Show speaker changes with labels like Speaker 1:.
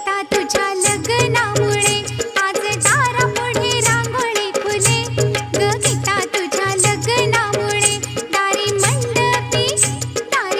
Speaker 1: आता तुझ्या लग्ना